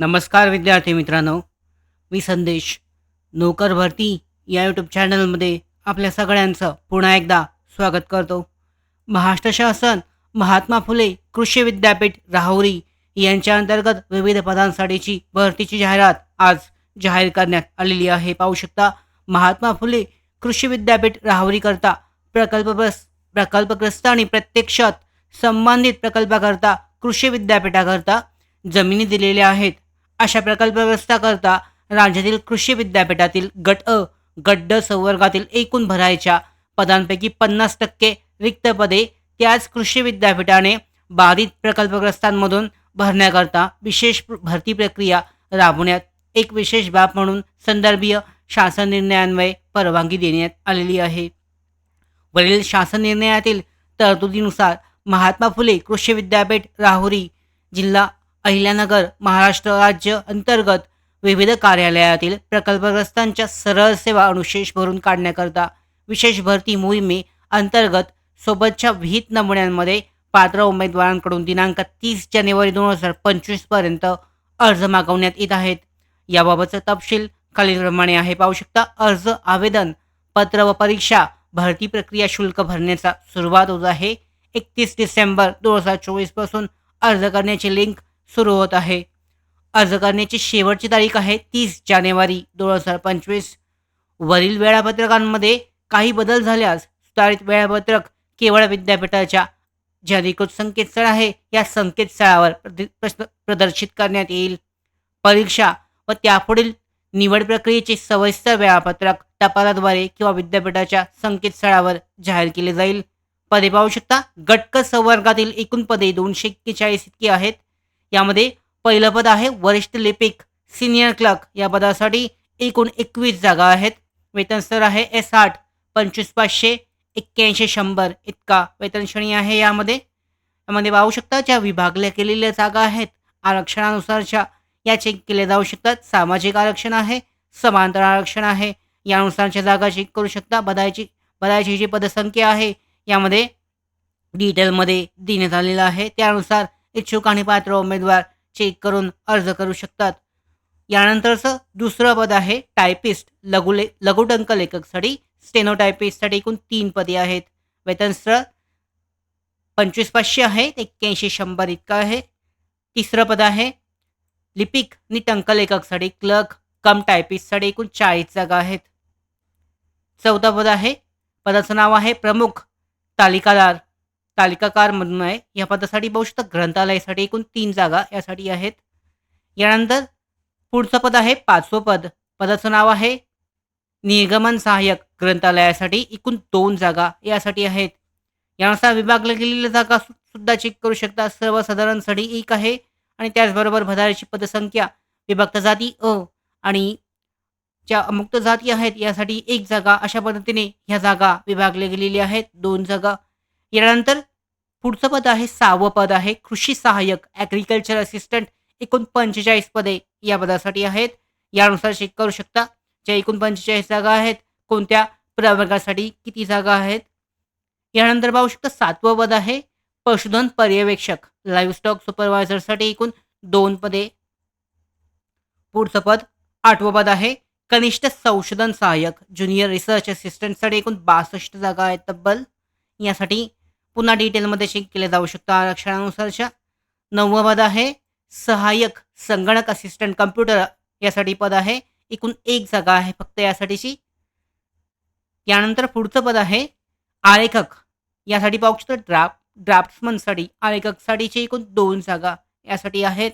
नमस्कार विद्यार्थी मित्रांनो. मी संदेश. नोकर भरती या यूट्यूब चॅनलमध्ये आपल्या सगळ्यांचं पुन्हा एकदा स्वागत करतो. महाराष्ट्र शासन महात्मा फुले कृषी विद्यापीठ राहुरी यांच्या अंतर्गत विविध पदांसाठीची भरतीची जाहिरात आज जाहीर करण्यात आलेली आहे. पाहू शकता महात्मा फुले कृषी विद्यापीठ राहुरीकरता प्रकल्पग्रस्त प्रकल्पग्रस्त आणि प्रत्यक्षात संबंधित प्रकल्पाकरता कृषी विद्यापीठाकरता जमिनी दिलेल्या आहेत. अशा प्रकल्पग्रस्ताकरता राज्यातील कृषी विद्यापीठातील गट अ गट ड संवर्गातील एकूण भरायच्या पदांपैकी पन्नास टक्के रिक्त पदे त्याच कृषी विद्यापीठाने बाधित प्रकल्पग्रस्तांमधून भरण्याकरता विशेष भरती प्रक्रिया राबवण्यात एक विशेष बाब म्हणून संदर्भीय शासन निर्णयान्वये परवानगी देण्यात आलेली आहे. वरील शासन निर्णयातील तरतुदीनुसार महात्मा फुले कृषी विद्यापीठ राहुरी जिल्हा अहिल्यानगर महाराष्ट्र राज्य अंतर्गत विविध कार्यालयातील प्रकल्पग्रस्तांच्या सरळ सेवा अनुशेष भरून काढण्याकरता विशेष भरती मोहिमे अंतर्गत सोबतच्या विहित नमुन्यांमध्ये पात्र उमेदवारांकडून दिनांक तीस जानेवारी दोन हजार पंचवीसपर्यंत अर्ज मागवण्यात येत आहेत. याबाबतचा तपशील खालीलप्रमाणे आहे. पाहू शकता अर्ज आवेदन पत्र व परीक्षा भरती प्रक्रिया शुल्क भरण्याचा सुरुवात होत आहे. एकतीस डिसेंबर दोन हजार चोवीसपासून अर्ज करण्याची लिंक सुरू होत आहे. अर्ज करण्याची शेवटची तारीख आहे तीस जानेवारी दोन हजार पंचवीस. वरील वेळापत्रकांमध्ये काही बदल झाल्यास सुधारित वेळापत्रक केवळ विद्यापीठाच्या जे अधिकृत संकेतस्थळ आहे या संकेतस्थळावर प्रदि- प्रदर्शित करण्यात येईल. परीक्षा व त्यापुढील निवड प्रक्रियेचे सविस्तर वेळापत्रक टपालाद्वारे किंवा विद्यापीठाच्या संकेतस्थळावर जाहीर केले जाईल. पदे पाहू शकता गटक संवर्गातील एकूण पदे दोनशे एक्केचाळीस इतकी आहेत. यामध्ये पहिलं पद आहे वरिष्ठ लिपिक सिनियर क्लर्क या पदासाठी एकूण एकवीस जागा आहेत. वेतन स्तर आहे एस आठ पंचवीस पाचशे एक्क्याऐंशी शंभर. इतका वेतन श्रेणी आहे यामध्ये. यामध्ये पाहू शकता ज्या विभागल्या केलेल्या जागा आहेत आरक्षणानुसारच्या या चेक केल्या जाऊ शकतात. सामाजिक आरक्षण आहे समांतर आरक्षण आहे. यानुसारच्या जागा चेक करू शकता. बदायची बदायची जी पदसंख्या आहे यामध्ये डिटेलमध्ये देण्यात आलेलं आहे. त्यानुसार इच्छुक आणि पात्र उमेदवार चेक करून अर्ज करू शकतात. यानंतरचं दुसरं पद आहे टायपिस्ट लघुले लघुटंक लेखकसाठी स्टेनोटायपिस्टसाठी एकूण तीन पदे आहेत. वेतनस्थळ पंचवीस पाचशे आहे. एक्क्याऐंशी शंभर इतकं आहे. तिसरं पद आहे लिपिक आणि टंकलेखकसाठी क्लर्क कम टायपिस्टसाठी एकूण चाळीस जागा आहेत. चौथं पद आहे पदाचं नाव आहे प्रमुख तालिकादार. तालिकाकार म्हणून आहे. या पदासाठी पाहू शकता ग्रंथालयासाठी एकूण तीन जागा यासाठी आहेत. यानंतर पुढचं पद आहे पाचवं पद. पदाचं नाव आहे निर्गमन सहाय्यक ग्रंथालयासाठी एकूण दोन जागा यासाठी आहेत. यानुसार विभागल्या गेलेल्या जागा सु- सुद्धा चेक करू शकता. सर्वसाधारणसाठी एक आहे आणि त्याचबरोबर भदारीची पदसंख्या विभक्त जाती अ आणि ज्या मुक्त जाती आहेत यासाठी एक जागा. अशा पद्धतीने ह्या जागा विभागल्या गेलेल्या आहेत. दोन जागा. यानंतर पुढचं पद आहे सहावं पद आहे कृषी सहाय्यक ॲग्रिकल्चर असिस्टंट एकूण पंचेचाळीस पदे या पदासाठी आहेत. यानुसार चेक करू शकता. ज्या एकूण पंचेचाळीस जागा आहेत कोणत्या प्रवर्गासाठी किती जागा आहेत? यानंतर पाहू शकता सातवं पद आहे पशुधन पर्यवेक्षक लाईव्हस्टॉक सुपरवायझरसाठी एकूण दोन पदे. पुढचं पद आठवं पद आहे कनिष्ठ संशोधन सहाय्यक ज्युनियर रिसर्च असिस्टंटसाठी एकूण बासष्ट जागा आहेत तब्बल. यासाठी पुन्हा डिटेलमध्ये चेक केले जाऊ शकतं. आरक्षणानुसारच्या नववं पद आहे. सहाय्यक संगणक असिस्टंट कम्प्युटर यासाठी पद आहे. एकूण एक जागा आहे फक्त यासाठीची. यानंतर पुढचं पद आहे. आरेखक यासाठी पाहू शकतो. ड्राफ्ट ड्राफ्ट्समनसाठी आरेखकसाठीची एकूण दोन जागा यासाठी आहेत.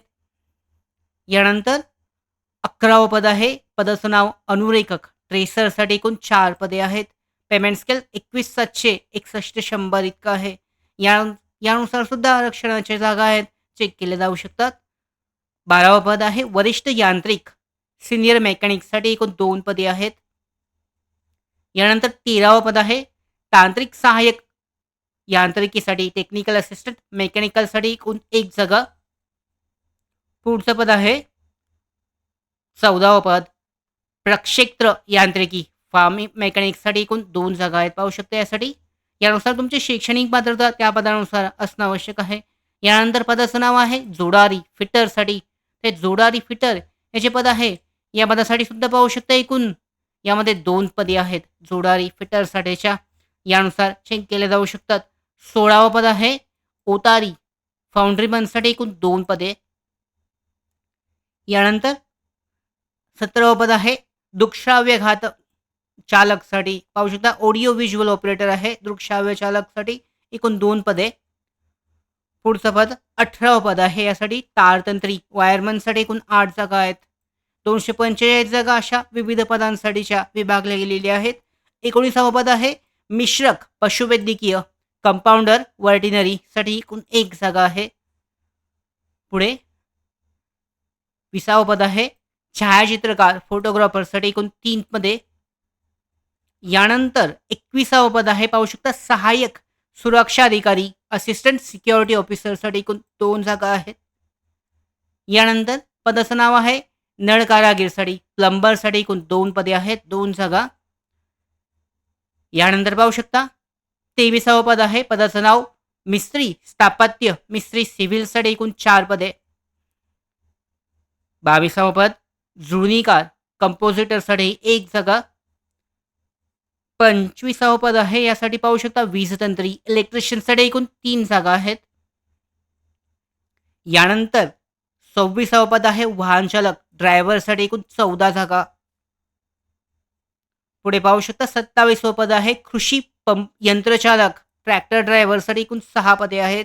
यानंतर अकरावं पद आहे. पदाचं नाव अनुरेखक. ट्रेसरसाठी एकूण चार पदे आहेत. पेमेंट स्केल एकवीस सातशे एकसष्ट शंभर इतकं आहे. या यानुसार सुद्धा आरक्षणाच्या जागा आहेत. चेक केले जाऊ शकतात. बारावं पद आहे वरिष्ठ यांत्रिक. सिनियर मेकॅनिकसाठी एकूण दोन पदे आहेत. यानंतर तेरावं पद आहे तांत्रिक सहाय्यक. यांत्रिकीसाठी टेक्निकल असिस्टंट मेकॅनिकलसाठी एकूण एक जागा. पुढचं पद आहे चौदावं पद प्रक्षेत्र यांत्रिकी. फार्मिंग मेकॅनिक्ससाठी एकूण दोन जागा आहेत पाहू शकता यासाठी. यानुसार तुमची शैक्षणिक पात्रता त्या पदानुसार असणं आवश्यक आहे. यानंतर पदाचं नाव आहे जोडारी फिटरसाठी हे जोडारी फिटर हे जे पद आहे. या पदासाठी सुद्धा पाहू शकता एकूण. यामध्ये दोन पदे आहेत जोडारी फिटरसाठीच्या यानुसार चेक केले जाऊ शकतात. सोळावं पद आहे ओतारी. फाउंड्री बनसाठी एकूण दोन पदे. यानंतर सतरावं पद आहे दृकश्राव्य घात चालकसाठी पाहू शकता ऑडिओ व्हिज्युअल ऑपरेटर आहे दृकश्राव्य चालकसाठी एकूण दोन पदे. पुढचं पद अठरावं पद आहे यासाठी तारतंत्री. वायरमनसाठी एकूण आठ जागा आहेत. दोनशे पंचेचाळीस जागा अशा विविध पदांसाठीच्या विभागल्या गेलेल्या आहेत. एकोणीसावं पद आहे मिश्रक पशुवैद्यकीय. कंपाऊंडर वर्टिनरीसाठी एकूण एक जागा आहे. पुढे विसावं पद आहे छायाचित्रकार फोटोग्राफरसाठी एकूण तीन पदे. यानंतर एकविसावं पद आहे. पाहू शकता सहाय्यक सुरक्षा अधिकारी असिस्टंट सिक्युरिटी ऑफिसरसाठी एकूण दोन जागा आहेत. यानंतर पदाचं नाव आहे नळ कारागीरसाठी प्लंबरसाठी एकूण दोन पदे आहेत दोन जागा. यानंतर पाहू शकता तेविसावं पद आहे. पदाचं नाव मिस्त्री स्थापत्य मिस्त्री सिव्हिलसाठी एकूण चार पदे. बावीसावं पद जुळणीकार कंपोजिटरसाठी एक जागा. पंचवीसावं पद आहे यासाठी पाहू शकता वीज तंत्री. इलेक्ट्रिशियनसाठी एकूण तीन जागा आहेत. यानंतर सव्वीसावं पद आहे वाहन चालक. ड्रायव्हरसाठी एकूण चौदा जागा. पुढे पाहू शकता सत्तावीसवं पद आहे कृषी पंप यंत्रचालक. ट्रॅक्टर ड्रायव्हरसाठी एकूण सहा पदे आहेत.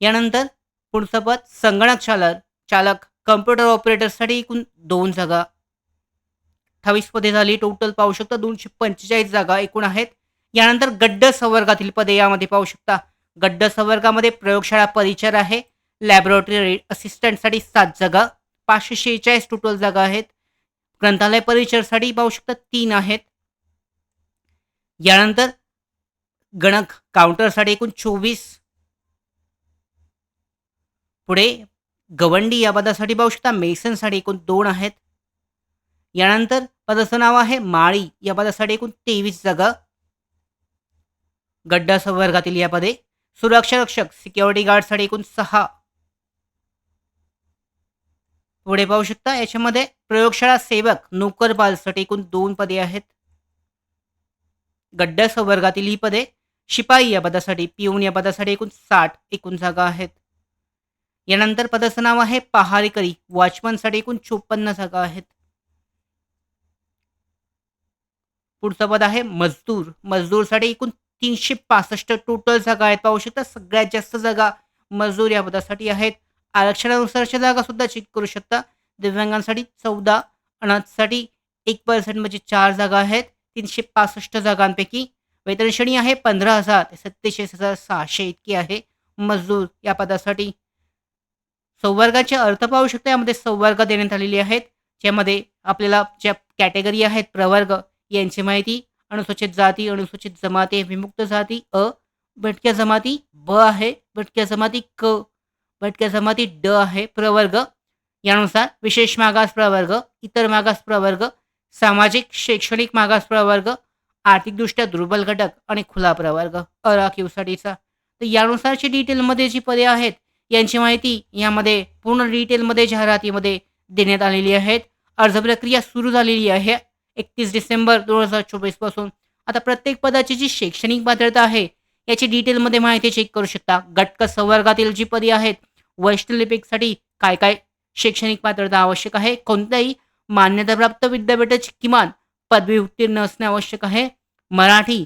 यानंतर पुढचं पद संगणक चालक. चालक कम्प्युटर ऑपरेटरसाठी एकूण दोन जागा. अठ्ठावीस पदे झाली. टोटल पाहू शकता दोनशे पंचेचाळीस जागा एकूण आहेत. यानंतर गड्ड संवर्गातील पदे यामध्ये पाहू शकता. गड्ड संवर्गामध्ये प्रयोगशाळा परिचर आहे. लॅबोरेटरी असिस्टंटसाठी सात जागा पाचशे शेहेचाळीस टोटल जागा आहेत. ग्रंथालय परिचरसाठी पाहू शकता तीन आहेत. यानंतर गणक काउंटरसाठी एकूण चोवीस. पुढे गवंडी या पदासाठी पाहू शकता मेसनसाठी एकूण दोन आहेत. यानंतर पदाचं नाव आहे माळी. या पदासाठी एकूण तेवीस जागा. गड्डा संवर्गातील या पदे. सुरक्षा रक्षक सिक्युरिटी गार्डसाठी एकूण सहा. पुढे पाहू शकता याच्यामध्ये प्रयोगशाळा सेवक नोकरपालसाठी एकूण दोन पदे आहेत. गड्डा संवर्गातील ही पदे. शिपाई या पदासाठी पिऊन या पदासाठी एकूण साठ एकूण जागा आहेत. यानंतर पदाचं नाव आहे पहारेकरी. वॉचमनसाठी एकूण चोपन्न जागा आहेत. पुढचं पद आहे मजदूर. मजदूरसाठी एकूण तीनशे पासष्ट टोटल जागा आहेत. पाहू शकता सगळ्यात जास्त जागा मजदूर या पदासाठी आहेत. आरक्षणानुसारच्या जागा सुद्धा चेक करू शकता. दिव्यांगांसाठी चौदा अनाथसाठी एक पर्सेंट म्हणजे चार जागा आहेत. तीनशे पासष्ट जागांपैकी वेतन श्रेणी आहे पंधरा हजार. ते सत्तेचाळीस हजार सहाशे इतकी आहे मजदूर या पदासाठी. संवर्गाचे अर्थ पाहू शकता. यामध्ये संवर्ग देण्यात आलेली आहेत. ज्यामध्ये आपल्याला ज्या कॅटेगरी आहेत प्रवर्ग यांची माहिती अनुसूचित जाती अनुसूचित जमाती विमुक्त जाती अ भटक्या जमाती ब आहे भटक्या जमाती क भटक्या जमाती ड आहे प्रवर्ग. यानुसार विशेष मागास प्रवर्ग इतर मागास प्रवर्ग सामाजिक शैक्षणिक मागास प्रवर्ग आर्थिकदृष्ट्या दुर्बल घटक आणि खुला प्रवर्ग. अराखीवसाठीचा तर यानुसारची डिटेलमध्ये जी पदे आहेत यांची माहिती यामध्ये पूर्ण डिटेलमध्ये जाहिरातीमध्ये देण्यात आलेली आहेत. अर्ज प्रक्रिया सुरू झालेली आहे. एकतीस डिसेंबर दोन हजार चोवीसपासून आता प्रत्येक पदाची जी शैक्षणिक पात्रता आहे याची डिटेलमध्ये माहिती चेक करू शकता. गटक संवर्गातील जी पदे आहेत वैष्णलिपिकसाठी काय काय शैक्षणिक पात्रता आवश्यक आहे? कोणत्याही मान्यताप्राप्त विद्यापीठाची किमान पदवी उत्तीर्ण असणे आवश्यक आहे. मराठी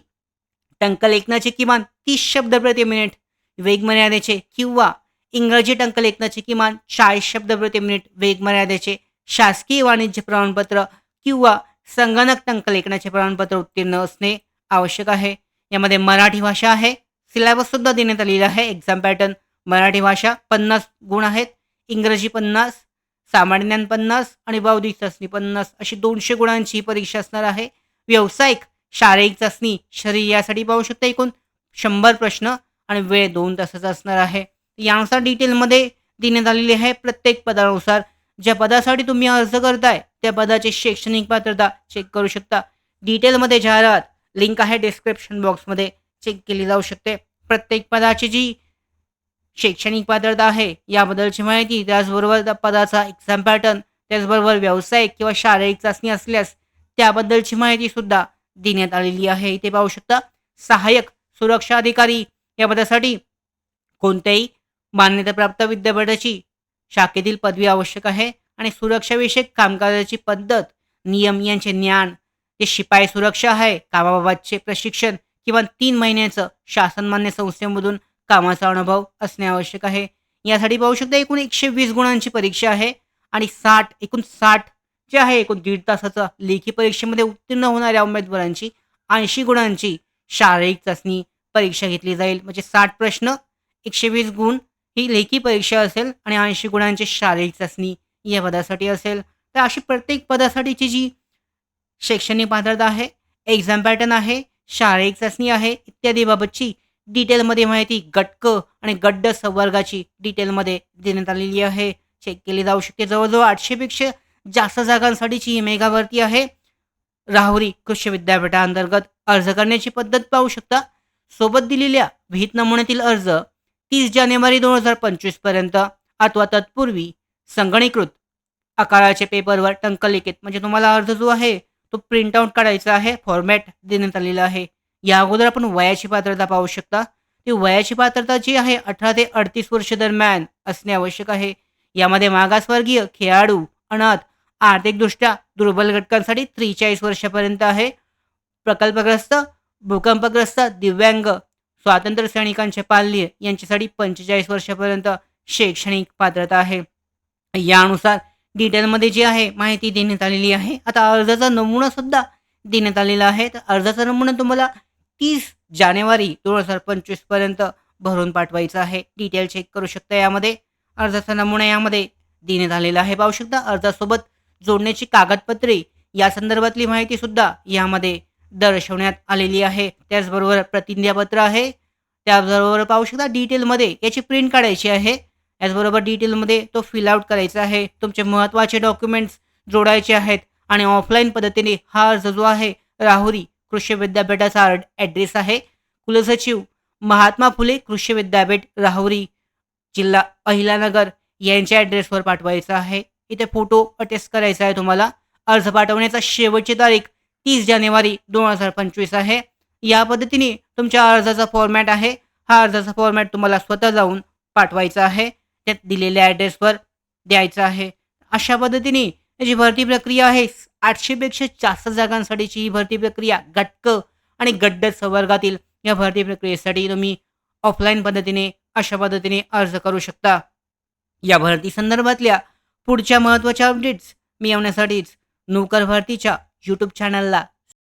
टंकलेखनाचे किमान तीस शब्द प्रति मिनिट वेग मर्यादेचे किंवा इंग्रजी टंकलेखनाचे किमान चाळीस शब्द प्रति मिनिट वेग मर्यादेचे शासकीय वाणिज्य प्रमाणपत्र किंवा संगणक टंकलेखनाचे प्रमाणपत्र उत्तीर्ण असणे आवश्यक आहे. यामध्ये मराठी भाषा आहे. सिलेबस सुद्धा देण्यात आलेला आहे. एक्झाम पॅटर्न मराठी भाषा पन्नास गुण आहेत. इंग्रजी पन्नास सामान्य ज्ञान पन्नास आणि बौद्धिक चाचणी पन्नास अशी दोनशे गुणांची ही परीक्षा असणार आहे. व्यावसायिक शारीरिक चाचणी शरीर यासाठी पाहू शकता एकूण शंभर प्रश्न आणि वेळ दोन तासाचा असणार आहे. यानुसार डिटेलमध्ये देण्यात आलेली आहे. प्रत्येक पदानुसार ज्या पदासाठी तुम्ही अर्ज करताय त्या पदाची शैक्षणिक पात्रता चेक करू शकता. डिटेलमध्ये जाहिरात लिंक आहे डिस्क्रिप्शन बॉक्समध्ये चेक केली जाऊ शकते. प्रत्येक पदाची जी शैक्षणिक पात्रता आहे याबद्दलची माहिती त्याचबरोबर त्या पदाचा एक्झाम पॅटर्न त्याचबरोबर व्यावसायिक किंवा शारीरिक चाचणी असल्यास त्याबद्दलची माहिती सुद्धा देण्यात आलेली आहे. इथे पाहू शकता सहाय्यक सुरक्षा अधिकारी या पदासाठी कोणत्याही मान्यताप्राप्त विद्यापीठाची शाखेतील पदवी आवश्यक आहे आणि सुरक्षाविषयक कामकाजाची पद्धत नियम यांचे ज्ञान जे शिपाई सुरक्षा आहे कामाबाबतचे प्रशिक्षण किंवा तीन महिन्याचं शासनमान्य संस्थेमधून कामाचा अनुभव असणे आवश्यक आहे. यासाठी पाहू शकता एकूण एकशे वीस गुणांची परीक्षा आहे आणि साठ एकूण साठ जे आहे एकूण दीड तासाचं लेखी परीक्षेमध्ये उत्तीर्ण होणाऱ्या उमेदवारांची ऐंशी गुणांची शारीरिक चाचणी परीक्षा घेतली जाईल. म्हणजे साठ प्रश्न एकशे वीस गुण ही लेखी परीक्षा असेल आणि ऐंशी गुणांची शारीरिक चाचणी या पदासाठी असेल तर अशी प्रत्येक पदासाठीची जी शैक्षणिक पात्रता आहे एक्झाम पॅटर्न आहे शारीरिक चाचणी आहे इत्यादी बाबतची डिटेलमध्ये माहिती गटक आणि गड्ड संवर्गाची डिटेलमध्ये देण्यात आलेली आहे. चेक केली जाऊ शकते. जवळजवळ आठशेपेक्षा जास्त जागांसाठीची ही मेगा भरती आहे. राहुरी कृषी विद्यापीठाअंतर्गत अर्ज करण्याची पद्धत पाहू शकता. सोबत दिलेल्या विहित नमुन्यातील अर्ज तीस जानेवारी दोन हजार पंचवीसपर्यंत अथवा तत्पूर्वी संगणीकृत आकाराचे पेपरवर टंकलिखित म्हणजे तुम्हाला अर्ज जो आहे तो प्रिंट आउट काढायचा आहे फॉर्मॅट देण्यात आलेला आहे. या अगोदर आपण वयाची पात्रता पाहू शकता. ती वयाची पात्रता जी आहे अठरा ते अडतीस वर्ष दरम्यान असणे आवश्यक आहे. यामध्ये मागासवर्गीय खेळाडू अनाथ आर्थिकदृष्ट्या दुर्बल घटकांसाठी त्रेचाळीस वर्षापर्यंत आहे. प्रकल्पग्रस्त भूकंपग्रस्त दिव्यांग स्वातंत्र्य सैनिकांचे पाल्य यांच्यासाठी पंचेचाळीस वर्षापर्यंत शैक्षणिक पात्रता आहे. यानुसार डिटेलमध्ये जी आहे माहिती देण्यात आलेली आहे. आता अर्जाचा नमुना सुद्धा देण्यात आलेला आहे. तर अर्जाचा नमुना तुम्हाला तीस जानेवारी दोन हजार पंचवीसपर्यंत भरून पाठवायचा आहे. डिटेल चेक करू शकता यामध्ये. अर्जाचा नमुना यामध्ये देण्यात आलेला आहे. पाहू शकता अर्जासोबत जोडण्याची कागदपत्रे या संदर्भातली माहिती सुद्धा यामध्ये दर्शवण्यात आलेली आहे. त्याचबरोबर प्रतिज्ञापत्र आहे. त्याचबरोबर पाहू शकता डिटेलमध्ये याची प्रिंट काढायची आहे. त्याचबरोबर डिटेलमध्ये तो फिल आउट करायचा आहे. तुमचे महत्त्वाचे डॉक्युमेंट्स जोडायचे आहेत आणि ऑफलाईन पद्धतीने हा अर्ज जो आहे राहुरी कृषी विद्यापीठाचा ॲड्रेस आहे. कुलसचिव महात्मा फुले कृषी विद्यापीठ राहुरी जिल्हा अहिलानगर यांच्या ॲड्रेसवर पाठवायचा आहे. इथे फोटो अटेस्ट करायचा आहे तुम्हाला. अर्ज पाठवण्याचा शेवटची तारीख तीस जानेवारी दोन हजार पंचवीस आहे. या पद्धतीने तुमच्या अर्जाचा फॉर्मॅट आहे. हा अर्जाचा फॉर्मॅट तुम्हाला स्वतः जाऊन पाठवायचा आहे. त्यात दिलेल्या ॲड्रेसवर द्यायचा आहे. अशा पद्धतीने जी भरती प्रक्रिया आहे आठशेपेक्षा जास्त जागांसाठीची ही भरती प्रक्रिया गटक आणि गड्ड संवर्गातील या भरती प्रक्रियेसाठी तुम्ही ऑफलाईन पद्धतीने अशा पद्धतीने अर्ज करू शकता. या भरती संदर्भातल्या पुढच्या महत्त्वाच्या अपडेट्स मिळवण्यासाठीच नोकर भरतीच्या यूट्यूब चॅनलला